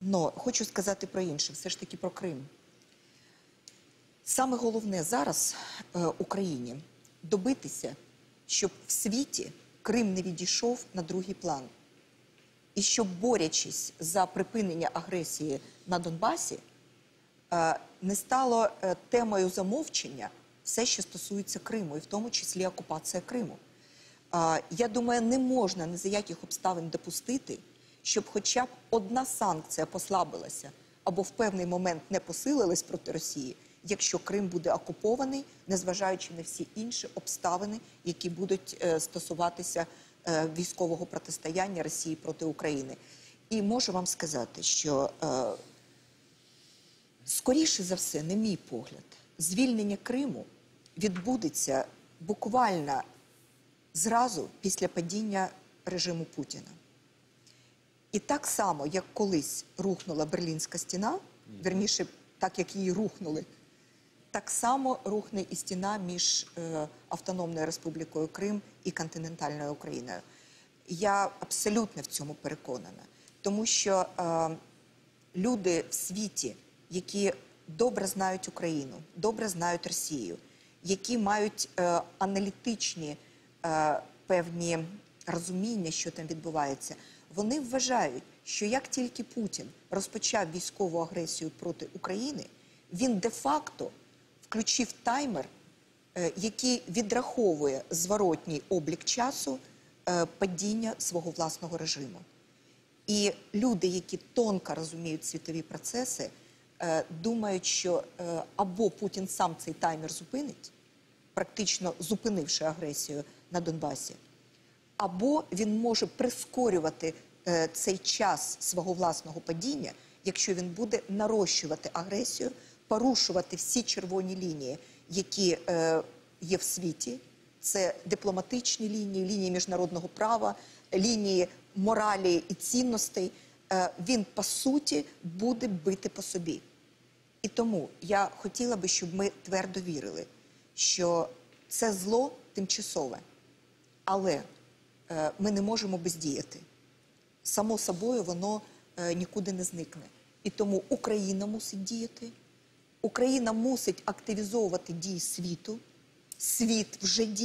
Но хочу сказати про інше, все ж таки про Крим. Саме головне зараз е, Україні добитися, щоб в світі Крим не відійшов на другий план. І щоб, борячись за припинення агресії на Донбасі, е, не стало е, темою замовчення все, що стосується Криму, і в тому числі окупація Криму. Е, Я думаю, не можна ні за яких обставин допустити, щоб хоча б одна санкція послабилася або в певний момент не посилилась проти Росії, якщо Крим буде окупований, незважаючи на всі інші обставини, які будуть е, стосуватися е, військового протистояння Росії проти України. І можу вам сказати, що е, скоріше за все, на мій погляд, звільнення Криму відбудеться буквально зразу після падіння режиму Путіна. І так само, як колись рухнула Берлінська стіна, верніше, так як її рухнули, так само рухне і стіна між е, Автономною Республікою Крим і континентальною Україною. Я абсолютно в цьому переконана, тому що е, люди в світі, які добре знають Україну, добре знають Росію, які мають е, аналітичні е, певні розуміння, що там відбувається, вони вважають, що як тільки Путін розпочав військову агресію проти України, він де-факто включив таймер, е, який відраховує зворотній облік часу е, падіння свого власного режиму. І люди, які тонко розуміють світові процеси, е, думають, що або Путін сам цей таймер зупинить, практично зупинивши агресію на Донбасі, або він може прискорювати е, цей час свого власного падіння, якщо він буде нарощувати агресію, порушувати всі червоні лінії, які е, є в світі. Це дипломатичні лінії, лінії міжнародного права, лінії моралі і цінностей. Е, він по суті буде бити по собі. І тому я хотіла би, щоб ми твердо вірили, що це зло тимчасове, але ми не можемо бездіяти. Само собою воно е, нікуди не зникне. І тому Україна мусить діяти. Україна мусить активізовувати дії світу. Світ вже діє.